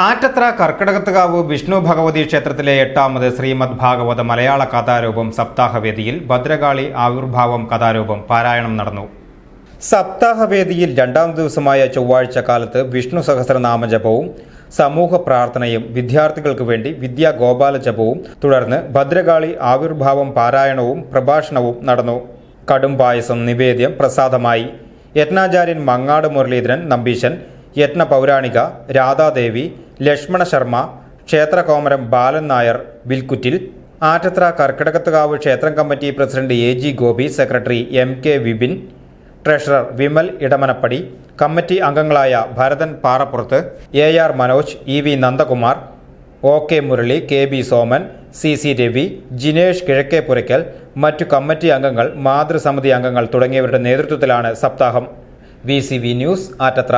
Attathra Karkidakathukavu Vishnu Bhagavathi ക്ഷേത്രത്തിലെ എട്ടാമത് ശ്രീമദ് ഭാഗവത മലയാള കഥാരൂപം സപ്താഹവേദിയിൽ ഭദ്രകാളി ആവിർഭാവം കഥാരൂപം പാരായണം നടന്നു. സപ്താഹവേദിയിൽ രണ്ടാം ദിവസമായ ചൊവ്വാഴ്ച കാലത്ത് വിഷ്ണു സഹസ്രനാമ ജപവും സമൂഹ പ്രാർത്ഥനയും വിദ്യാർത്ഥികൾക്ക് വേണ്ടി വിദ്യാ ഗോപാല ജപവും തുടർന്ന് ഭദ്രകാളി ആവിർഭാവം പാരായണവും പ്രഭാഷണവും നടന്നു. കടും പായസം നിവേദ്യം പ്രസാദമായി. യത്നാചാര്യൻ മങ്ങാട് മുരളീധരൻ നമ്പീശൻ യത്ന പൗരാണിക രാധാദേവി ലക്ഷ്മണ ശർമ്മ ക്ഷേത്രകോമരം ബാലൻ നായർ വിൽക്കുറ്റിൽ ആറ്റത്ര കർക്കിടകത്തുകാവ് ക്ഷേത്രം committee president A G Gopi secretary M K Vipin treasurer Vimal Edamanappadi committee അംഗങ്ങളായ Bharathan Parappurath A R Manoj E V Nandakumar O K Murali K B Soman C C Ravi Jinesh Kizhakkepurakkal മറ്റു committee അംഗങ്ങൾ മാതൃസമിതി അംഗങ്ങൾ തുടങ്ങിയവരുടെ നേതൃത്വത്തിലാണ് സപ്താഹം. V C V news Attathra.